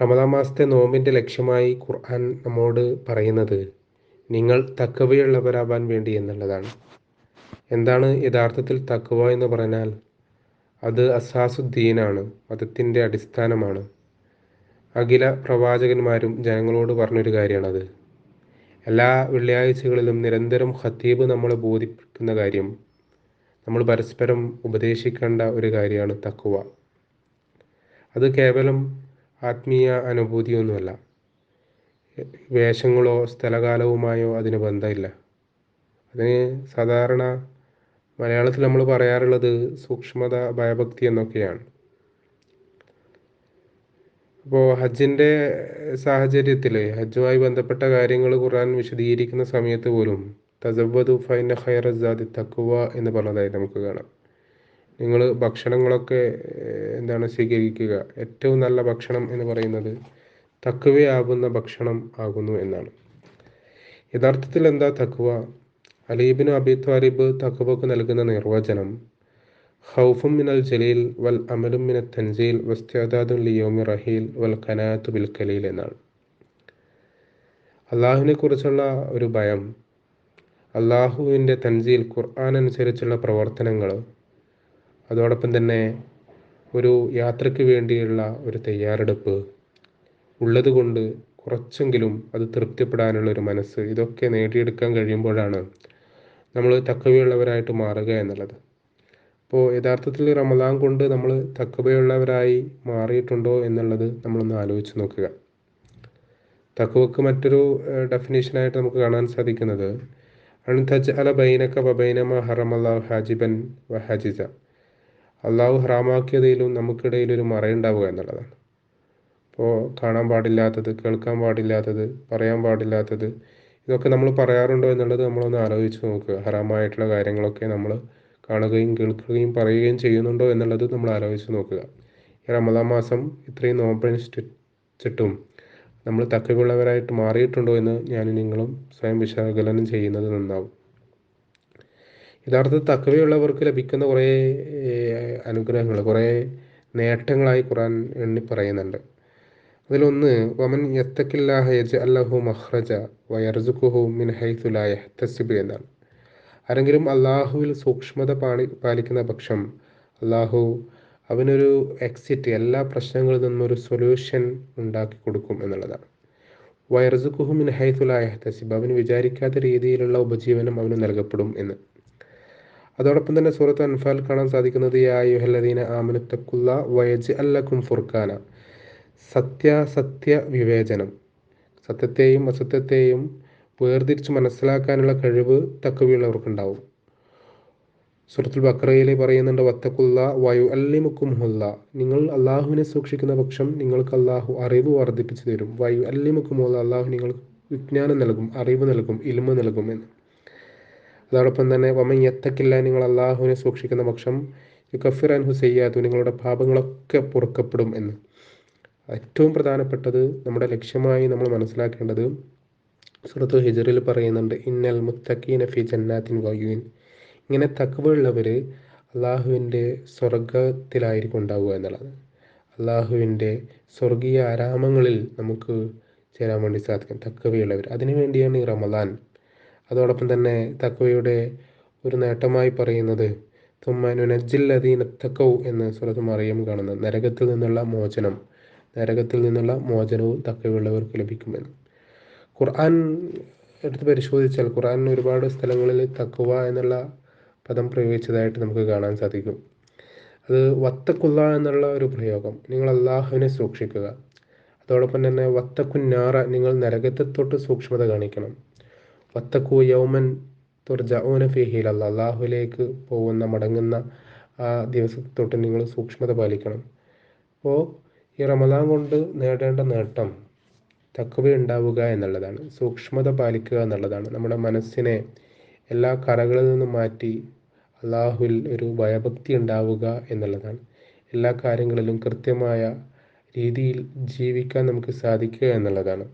റമദാൻ മാസത്തെ നോമ്പിന്റെ ലക്ഷ്യമായി ഖുർആൻ നമ്മോട് പറയുന്നത് നിങ്ങൾ തക്കവയുള്ളവരാവാൻ വേണ്ടി എന്നുള്ളതാണ്. എന്താണ് യഥാർത്ഥത്തിൽ തക്കവ എന്ന് പറഞ്ഞാൽ? അത് അസാസുദ്ദീനാണ് മതത്തിന്റെ അടിസ്ഥാനമാണ്. അഖില പ്രവാചകന്മാരും ജനങ്ങളോട് പറഞ്ഞൊരു കാര്യമാണത്. എല്ലാ വെള്ളിയാഴ്ചകളിലും നിരന്തരം ഖത്തീബ് നമ്മളെ ബോധിപ്പിക്കുന്ന കാര്യം നമ്മൾ പരസ്പരം ഉപദേശിക്കേണ്ട ഒരു കാര്യമാണ് തക്കുവ അത് കേവലം ആത്മീയ അനുഭൂതിയൊന്നുമല്ല. വേഷങ്ങളോ സ്ഥലകാലവുമായോ അതിന് ബന്ധമില്ല. അതിന് സാധാരണ മലയാളത്തിൽ നമ്മൾ പറയാറുള്ളത് സൂക്ഷ്മത ഭയഭക്തി എന്നൊക്കെയാണ്. അപ്പോൾ ഹജ്ജിന്റെ സാഹചര്യത്തിൽ ഹജ്ജുമായി ബന്ധപ്പെട്ട കാര്യങ്ങൾ ഖുർആൻ വിശദീകരിക്കുന്ന സമയത്ത് പോലും തസവ്വതു ഫൈന ഖൈറസാദി തക്കുവ എന്ന് പറഞ്ഞതായി നമുക്ക് കാണാം. നിങ്ങൾ ഭക്ഷണങ്ങളൊക്കെ എന്താണ് സ്വീകരിക്കുക. ഏറ്റവും നല്ല ഭക്ഷണം എന്ന് പറയുന്നത് തക്കുവയാകുന്ന ഭക്ഷണം ആകുന്നു എന്നാണ്. യഥാർത്ഥത്തിൽ എന്താ തക്കുവ അലീബിന് അബി ത്വാലിബ് തക്കുവക്ക് നൽകുന്ന നിർവചനം ഹൗഫും മിനൽ ജലീൽ വൽ അമലും മിന തൻസീൽ വസ്താദുൽ ലിയോമി റഹീൽ വൽ കനാത്തു ബിൽ ഖലീൽ എന്നാണ്. അള്ളാഹുവിനെ കുറിച്ചുള്ള ഒരു ഭയം അള്ളാഹുവിന്റെ തൻസീൽ ഖുർആൻ അനുസരിച്ചുള്ള പ്രവർത്തനങ്ങൾ അതോടൊപ്പം തന്നെ ഒരു യാത്രയ്ക്ക് വേണ്ടിയുള്ള ഒരു തയ്യാറെടുപ്പ് ഉള്ളതുകൊണ്ട് കുറച്ചെങ്കിലും അത് തൃപ്തിപ്പെടാനുള്ള ഒരു മനസ്സ് ഇതൊക്കെ നേടിയെടുക്കാൻ കഴിയുമ്പോഴാണ് നമ്മൾ തക്കവയുള്ളവരായിട്ട് മാറുക എന്നുള്ളത്. അപ്പോൾ യഥാർത്ഥത്തിൽ റമദാൻ കൊണ്ട് നമ്മൾ തക്കവയുള്ളവരായി മാറിയിട്ടുണ്ടോ എന്നുള്ളത് നമ്മളൊന്ന് ആലോചിച്ച് നോക്കുക. തക്കവക്ക് മറ്റൊരു ഡെഫിനേഷനായിട്ട് നമുക്ക് കാണാൻ സാധിക്കുന്നത് അൺതജ് അല ബൈനക്ക ബൈനമ ഹറമല്ലാഹു ഹാജിബൻ വ ഹാജിജ അള്ളാഹു ഹറാമാക്കിയതിലും നമുക്കിടയിൽ ഒരു മറയുണ്ടാവുക എന്നുള്ളതാണ്. അപ്പോൾ കാണാൻ പാടില്ലാത്തത് കേൾക്കാൻ പാടില്ലാത്തത് പറയാൻ പാടില്ലാത്തത് ഇതൊക്കെ നമ്മൾ പറയാറുണ്ടോ എന്നുള്ളത് നമ്മളൊന്ന് ആലോചിച്ച് നോക്കുക. ഹറാമായിട്ടുള്ള കാര്യങ്ങളൊക്കെ നമ്മൾ കാണുകയും കേൾക്കുകയും പറയുകയും ചെയ്യുന്നുണ്ടോ എന്നുള്ളത് നമ്മൾ ആലോചിച്ച് നോക്കുക. ഈ റമദാൻ മാസം ഇത്രയും നോമ്പനുഷ്ഠിച്ചിട്ടും നമ്മൾ തക്കവുള്ളവരായിട്ട് മാറിയിട്ടുണ്ടോ എന്ന് ഞാൻ നിങ്ങളും സ്വയം വിശകലനം ചെയ്യുന്നത് നന്നാവും. യഥാർത്ഥത്തിൽ തക്കവയുള്ളവർക്ക് ലഭിക്കുന്ന കുറേ അനുഗ്രഹങ്ങൾ കുറേ നേട്ടങ്ങളായി ഖുറാൻ എണ്ണി പറയുന്നുണ്ട്. അതിലൊന്ന് വമൻ യത്തക്കില്ലാഹ യജ് അല്ലഹു മഹ്റജ വയർസുഖുഹു മിൻ ഹൈസുലായ തസിബ് എന്നാണ്. ആരെങ്കിലും അള്ളാഹുവിൽ സൂക്ഷ്മത പാലി പാലിക്കുന്ന പക്ഷം അള്ളാഹു അവനൊരു എക്സിറ്റ് എല്ലാ പ്രശ്നങ്ങളിൽ നിന്നും ഒരു സൊല്യൂഷൻ ഉണ്ടാക്കി കൊടുക്കും എന്നുള്ളതാണ്. വയർസുഖുഹു മിൻ ഹൈസുലായ തസിബ് അവന് വിചാരിക്കാത്ത രീതിയിലുള്ള ഉപജീവനം അവന് നൽകപ്പെടും എന്ന്. അതോടൊപ്പം തന്നെ സൂറത്ത് അൻഫാൽ കാണാൻ സാധിക്കുന്നത് യാ യുഹല്ലദീന ആമനത്തക്കുള്ള വയജ് അല്ലക്കും ഫുർഖാന. സത്യാസത്യ വിവേചനം. സത്യത്തെയും അസത്യത്തെയും വേർതിരിച്ച് മനസ്സിലാക്കാനുള്ള കഴിവ് തക്കവിയുള്ളവർക്കുണ്ടാവും സുഹൃത്തുൽ ബക്രയിൽ പറയുന്നുണ്ട് വത്തക്കുള്ള വയു അല്ലിമുക്കുമുല്ല നിങ്ങൾ അള്ളാഹുവിനെ സൂക്ഷിക്കുന്ന പക്ഷം നിങ്ങൾക്ക് അള്ളാഹു അറിവ് വർദ്ധിപ്പിച്ചു തരും. വയു അല്ലിമുക്കുമുല്ല അള്ളാഹു നിങ്ങൾക്ക് വിജ്ഞാനം നൽകും അറിവ് നൽകും ഇൽമ നൽകും എന്ന്. അതോടൊപ്പം തന്നെ വമൻ യത്തക്കില്ല നിങ്ങൾ അള്ളാഹുവിനെ സൂക്ഷിക്കുന്ന പക്ഷം യുക്കഫിർ അൻഹു നിങ്ങളുടെ പാപങ്ങളൊക്കെ പൊറുക്കപ്പെടും എന്ന്. ഏറ്റവും പ്രധാനപ്പെട്ടത് നമ്മുടെ ലക്ഷ്യമായി നമ്മൾ മനസ്സിലാക്കേണ്ടത് സുഹൃത്തു ഹിജറിൽ പറയുന്നുണ്ട് ഇന്നൽ മുത്തക്കീന ഫി ജന്നാത്തിൻ വയുവിൻ ഇങ്ങനെ തക്കവുള്ളവർ അള്ളാഹുവിന്റെ സ്വർഗത്തിലായിരിക്കും ഉണ്ടാവുക എന്നുള്ളത് അള്ളാഹുവിന്റെ സ്വർഗീയ ആരാമങ്ങളിൽ നമുക്ക് ചേരാൻ വേണ്ടി സാധിക്കും തക്കവയുള്ളവർ അതിനു വേണ്ടിയാണ് ഈ റമദാൻ അതോടൊപ്പം തന്നെ തക്കവയുടെ ഒരു നേട്ടമായി പറയുന്നത് തുമ്മനുനജില്ലദീന തക്കൗ എന്ന് സുഹൃത്ത് മറിയം കാണുന്നത് നരകത്തിൽ നിന്നുള്ള മോചനം നരകത്തിൽ നിന്നുള്ള മോചനവും തക്കവുള്ളവർക്ക് ലഭിക്കുമെന്ന്. ഖുർആൻ എടുത്ത് പരിശോധിച്ചാൽ ഖുർആൻ ഒരുപാട് സ്ഥലങ്ങളിൽ തക്കുവ എന്നുള്ള പദം പ്രയോഗിച്ചതായിട്ട് നമുക്ക് കാണാൻ സാധിക്കും. അത് വത്തക്കുല്ല എന്നുള്ള ഒരു പ്രയോഗം. നിങ്ങൾ അള്ളാഹുവിനെ സൂക്ഷിക്കുക. അതോടൊപ്പം തന്നെ വത്തക്കുന്നാറ നിങ്ങൾ നരകത്തെ തൊട്ട് സൂക്ഷ്മത കാണിക്കണം. വത്തക്കു യൗമൻ തുർജഊന ഫിഹിൽ അള്ളാഹുലേക്ക് പോകുന്ന മടങ്ങുന്ന ആ ദിവസത്തെ തൊട്ട് നിങ്ങൾ സൂക്ഷ്മത പാലിക്കണം. അപ്പോൾ ഈ റമദാൻ കൊണ്ട് നേടേണ്ട നേട്ടം തക്കവ ഉണ്ടാവുക എന്നുള്ളതാണ്. സൂക്ഷ്മത പാലിക്കുക എന്നുള്ളതാണ്. നമ്മുടെ മനസ്സിനെ എല്ലാ കറകളിൽ നിന്നും മാറ്റി അള്ളാഹുവിൽ ഒരു ഭയഭക്തി ഉണ്ടാവുക എന്നുള്ളതാണ്. എല്ലാ കാര്യങ്ങളിലും കൃത്യമായ രീതിയിൽ ജീവിക്കാൻ നമുക്ക് സാധിക്കുക എന്നുള്ളതാണ്.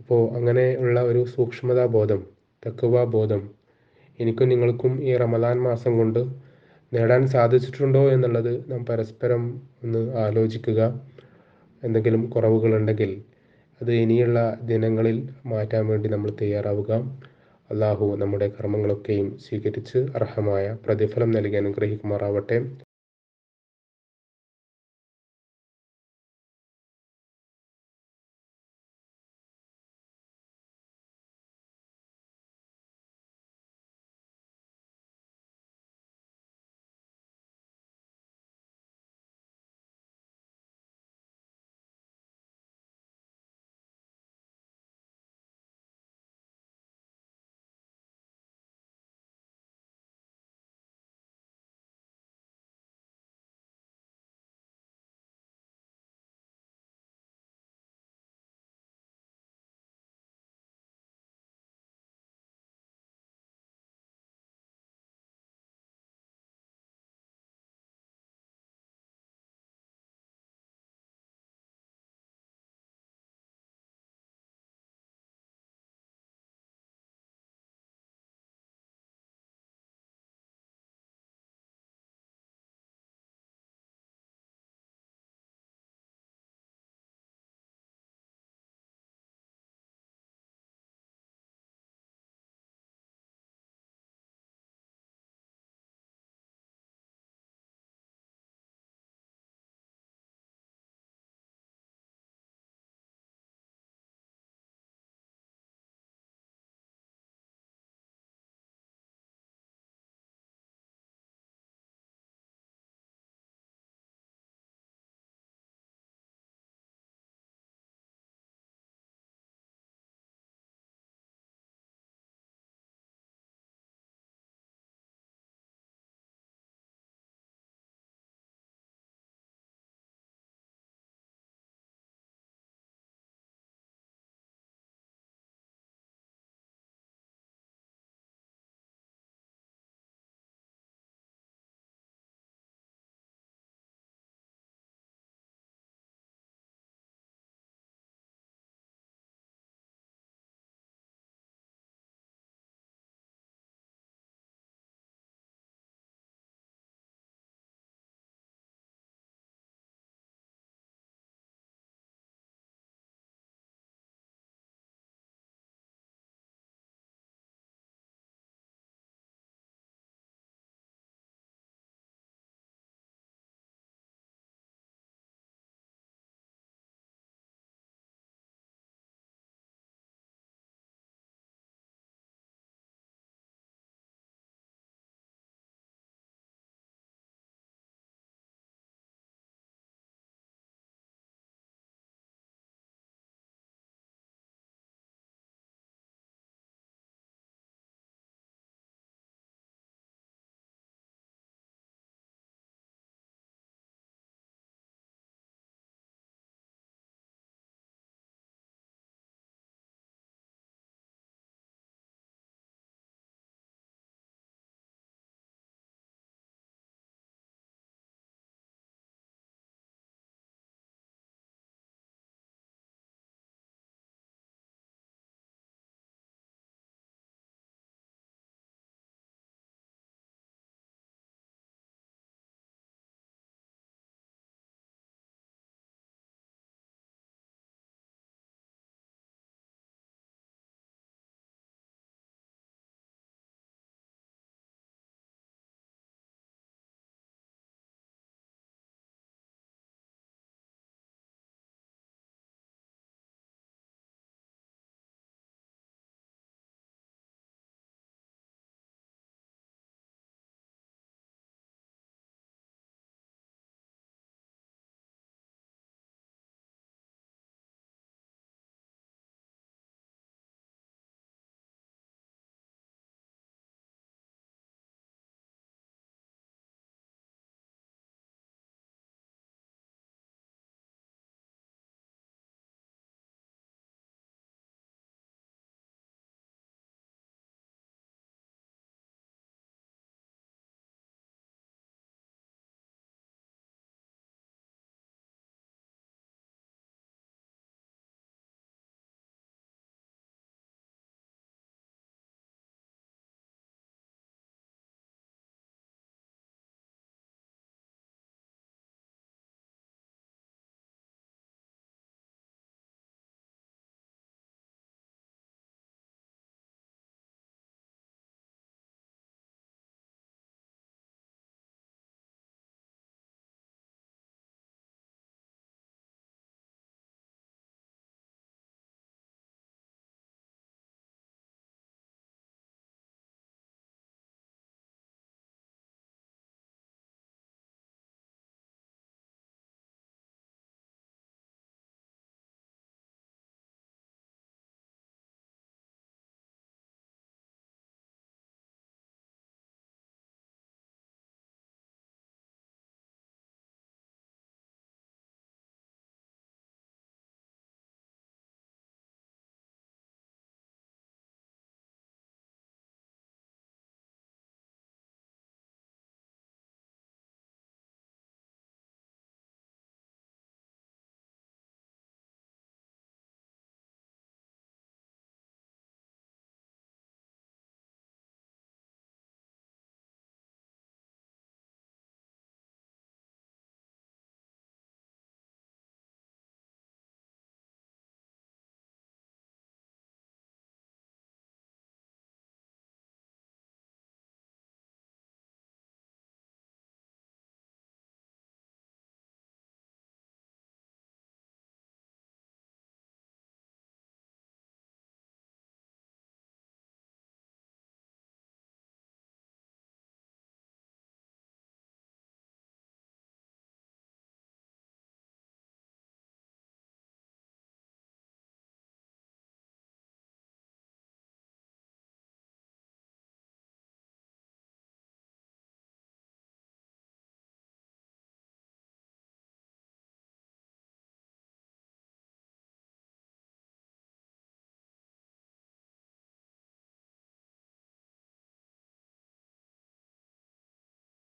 അപ്പോൾ അങ്ങനെ ഉള്ള ഒരു സൂക്ഷ്മതാ ബോധം തക്കുവ ബോധം എനിക്കും നിങ്ങൾക്കും ഈ റമദാൻ മാസം കൊണ്ട് നേടാൻ സാധിച്ചിട്ടുണ്ടോ എന്നുള്ളത് നാം പരസ്പരം ഒന്ന് ആലോചിക്കുക. എന്തെങ്കിലും കുറവുകളുണ്ടെങ്കിൽ അത് ഇനിയുള്ള ദിനങ്ങളിൽ മാറ്റാൻ വേണ്ടി നമ്മൾ തയ്യാറാവുക. അള്ളാഹു നമ്മുടെ കർമ്മങ്ങളൊക്കെയും സ്വീകരിച്ച് അർഹമായ പ്രതിഫലം നൽകി അനുഗ്രഹിക്കുമാറാവട്ടെ.